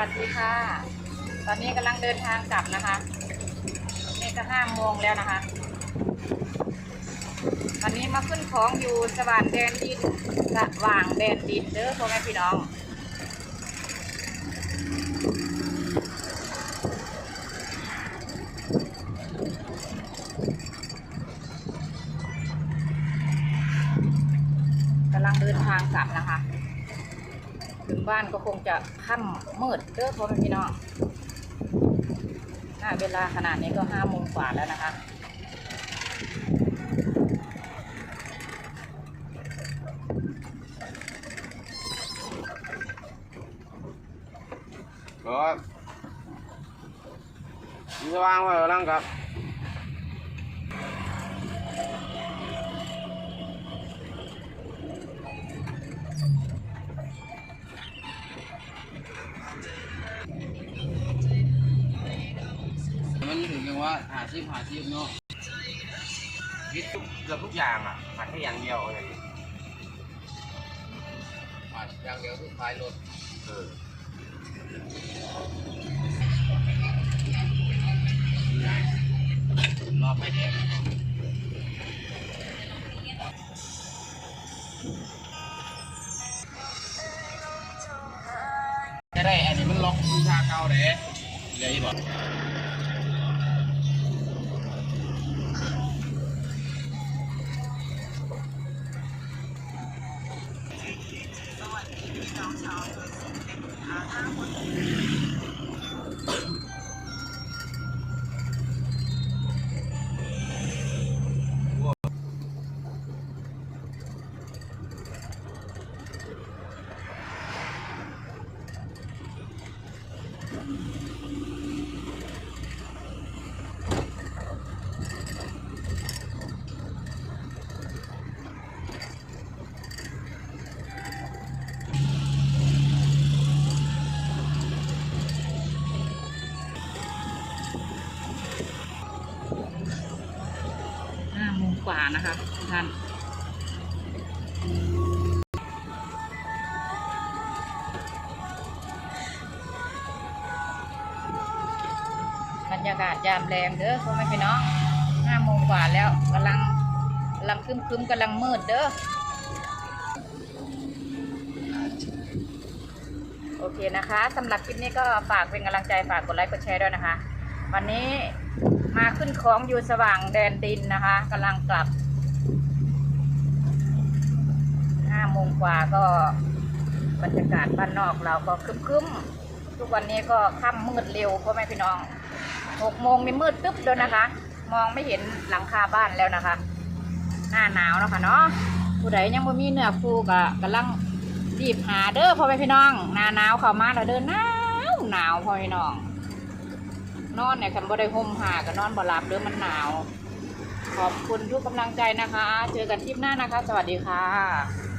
วัสดีค่ะ ตอนนี้กำลังเดินทางกลับนะคะ นี่ก็ห้าโมงแล้วนะคะ วันนี้มาขึ้นของอยู่สว่านแดนดินสว่างแดนดินเด้อพ่อแม่พี่น้องกำลังเดินทางกลับนะคะ ถึงบ้านก็คงจะค่ำมืดเด้อพ่อแม่พี่น้องน่าเวลาขนาดนี้ก็ห้าโมงกว่าแล้วนะคะก็มีสว่างไว้แล้วครับ ว่าหาชีพหาชีพเนาะคิดทุกเกือบทุกอย่างอะผัดแค่อย่างเดียวอะไรอย่างเงี้ยหาอย่างเดียวคือขายรถเออรอบไปแดงจะได้อันนี้มันล็อกวิชาเก่าเด้เดี๋ยวอี บอกห้าโมง กว่านะคะทุกท่านบรรยากาศยามแรงเด้อพ่อแม่พี่น้องห้าโมงกว่าแล้วกำลังกำลังคึมคึมๆกำลังมืดเด้อโอเคนะคะสำหรับคลิปนี้ก็ฝากเป็นกำลังใจฝากกดไลค์กดแชร์ด้วยนะคะ วันนี้มาขึ้นของอยู่สว่างแดนดินนะคะกำลังกลับห้าโมงกว่าก็บรรยากาศบ้านนอกเราก็ครึ้มๆทุกวันนี้ก็ค่ำมืดเร็วพ่อแม่พี่น้องหกโมงนี่มืดตึ๊บแล้วนะคะ มองไม่เห็นหลังคาบ้านแล้วนะคะ หน้าหนาวนะค่ะเนาะผู้ใดยังบ่มีเนื้อฟูก็กำลังรีบหาเด้อพ่อแม่พี่น้อง หน้าหนาวเข้ามาแล้วเด้อหนาวหนาวพ่อแม่พี่น้อง นอนเนี่ยคันบ่ได้ห่มหาก็นอนบ่หลับเด้อมันหนาว ขอบคุณทุกกำลังใจนะคะ เจอกันคลิปหน้านะคะ สวัสดีค่ะ